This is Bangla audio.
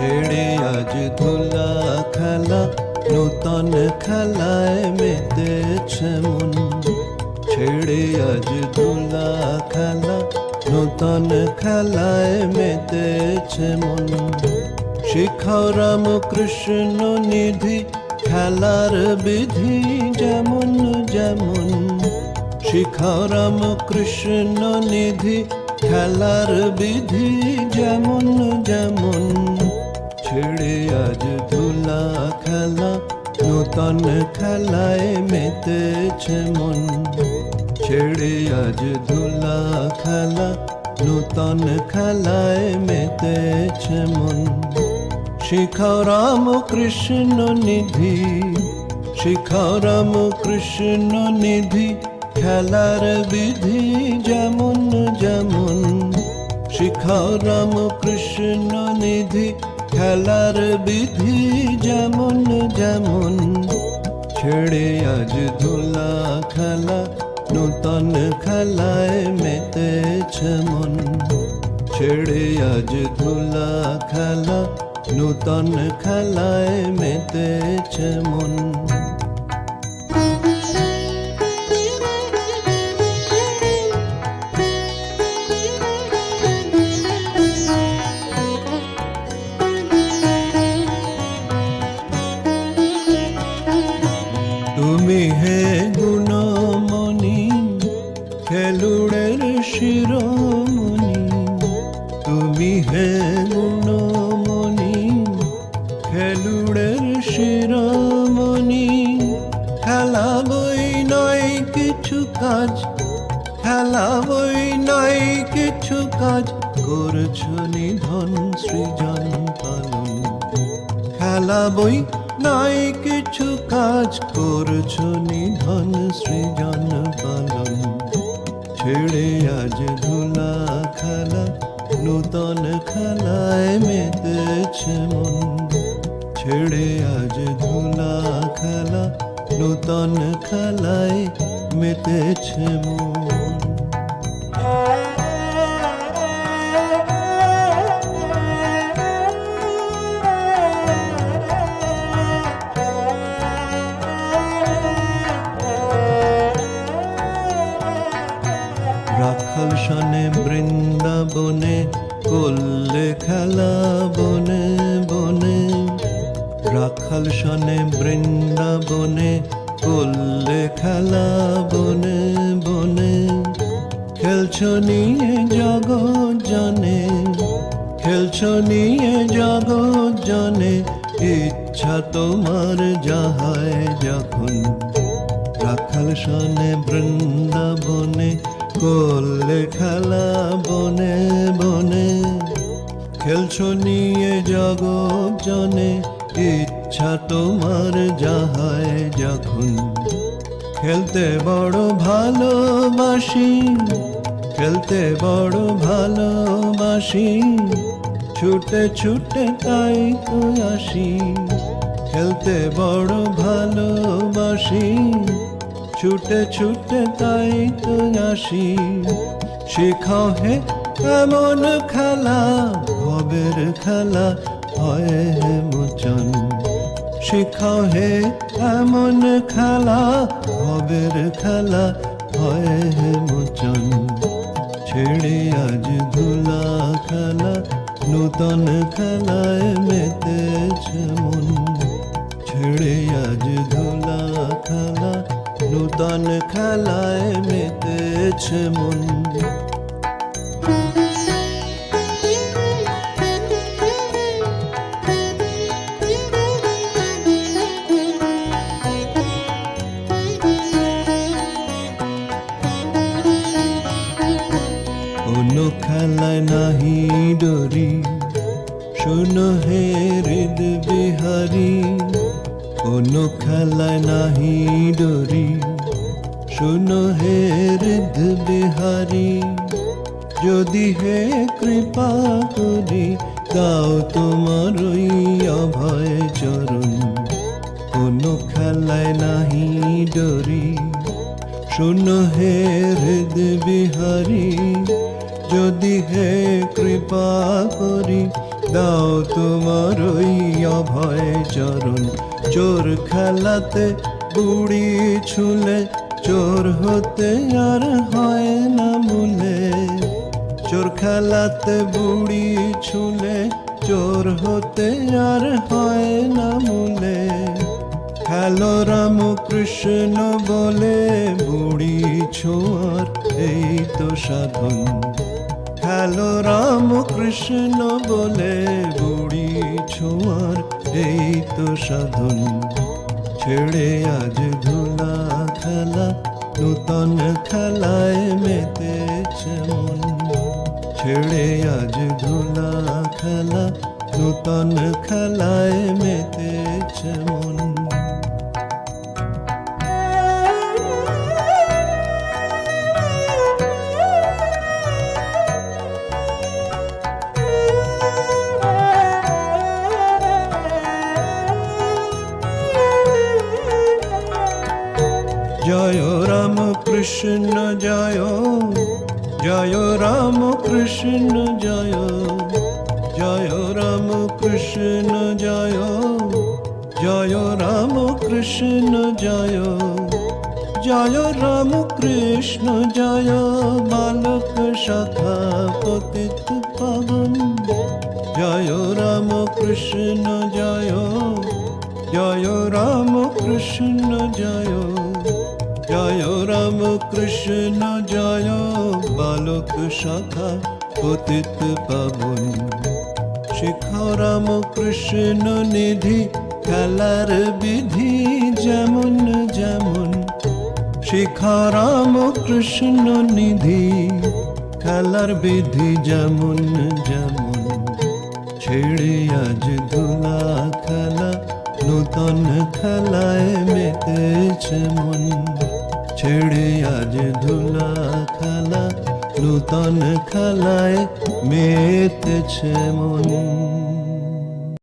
ছেড়ে আজ ধুলা খেলা, নূতন খেলায় মেতেছে মন। ছেড়ে আজ ধুলা খেলা, নূতন খেলায় মেতেছে মন। শিখাও কৃষ্ণ নিধি, খেলার বিধি যেমন যেমন। শিখাও কৃষ্ণ নিধি, খেলার বিধি যেমন যেমন। আজ ধুলা খেলা, নূতন খেলায় মেতেছে মন। ছেড়ে আজ ধুলা খেলা, নূতন খেলায় মেতেছে মন। শিখাও রাম কৃষ্ণ নিধি শিখাও রাম কৃষ্ণ নিধি, খেলার বিধি যেমন যেমন। শিখাও রাম কৃষ্ণ নিধি খেলার বিধি যেমন যেমন, ছেড়ে আজ ধুলা খেলা, নূতন খেলায় মেতেছে মন। ছেড়ে আজ ধুলা খেলা, নূতন খেলায় মেতেছে মন। বই নয় কিছু কাজ, করছ নিধন সৃজন পালন। খেলা বই নাই কিছু কাজ, করছ নিধন সৃজন পালন। ছেড়ে আজ ধুলা খেলা, নূতন খেলায় মেতেছে মন। ছেড়ে আজ ধুলা খেলা, নূতন খেলায় মেতেছে মন। রাখাল সনে বৃন্দাবনে, করলে খেলা বনে বনে। রাখাল সনে বৃন্দাবনে, করলে খেলা বনে বনে। খেলছো নিয়ে জগৎ জনে, খেলছো নিয়ে জগৎ জনে, ইচ্ছা তোমার যাহায় যখন। রাখাল সনে বৃন্দাবনে করলে খেলা বনে বনে, খেলছো নিয়ে জগৎ জনে, ইচ্ছা তোমার যাহায় যখন। খেলতে বড় ভালোবাসি, খেলতে বড় ভালোবাসি, ছুটে ছুটে তাই তো আসি। খেলতে বড় ভালোবাসি ছুটে ছুটে তাই তো আসি শেখাও হে, এমন খেলা, ভবের খেলা হয় হে মোচন। শেখাও হে, এমন খেলা, ভবের খেলা হয় হে মোচন। ছেড়ে আজ ধুলা খেলা, নূতন খেলায় মেতেছে মন। ছেড়ে আজ ধুলা খেলা নূতন খেলায় মেতেছে মন। খেলায় নাহি ডরি, শোনো হে হৃদ বিহারি। কোনো খেলায় নাহি ডরি শোনো হে হৃদ বিহারি, যদি হে কৃপা করি, দাও তোমার ওই অভয় চরণ। কোনো খেলায় নাহি ডরি। শোনো হে হৃদ বিহারি, যদি হে কৃপা করি, দাও তোমার ওই অভয় চরণ। চোর খেলাতে বুড়ি ছুলে চোর হতে আর হয় না মুলে। চোর খেলাতে বুড়ি ছুলে, চোর হতে আর হয় না মুলে। খেলো রাম কৃষ্ণ বলে, বুড়ি ছোঁয়ার এই তো সাধন। খেলো রাম কৃষ্ণ বলে, বুড়ি ছোঁয়ার এই তো সাধন। ছেড়ে আজ ধুলা খেলা, নূতন খেলায় মেতেছে মন। ছেড়ে আজ ধুলা খেলা, নূতন খেলায় মেতেছে মন। জয় রাম কৃষ্ণ জয় জয় রাম কৃষ্ণ জয় জয় রাম কৃষ্ণ জয় জয় রাম কৃষ্ণ জয় জয় রাম কৃষ্ণ জয় বালক শাখা পতিত পাবন জয় রাম কৃষ্ণ জয় জয় রাম কৃষ্ণ জয় জয় রাম কৃষ্ণ জয় বালক শাখা পতিত পাবন শিখা রাম কৃষ্ণ নিধি খেলার বিধি যেমন যেমন শিখা রাম কৃষ্ণ নিধি খেলার বিধি যেমন যেমন ছেড়ে আজ ধুলা খেলা নূতন খেলায় মেতেছে মন ছেড়ে আজ ধুলা খেলা নূতন খেলায় মেতেছে মন।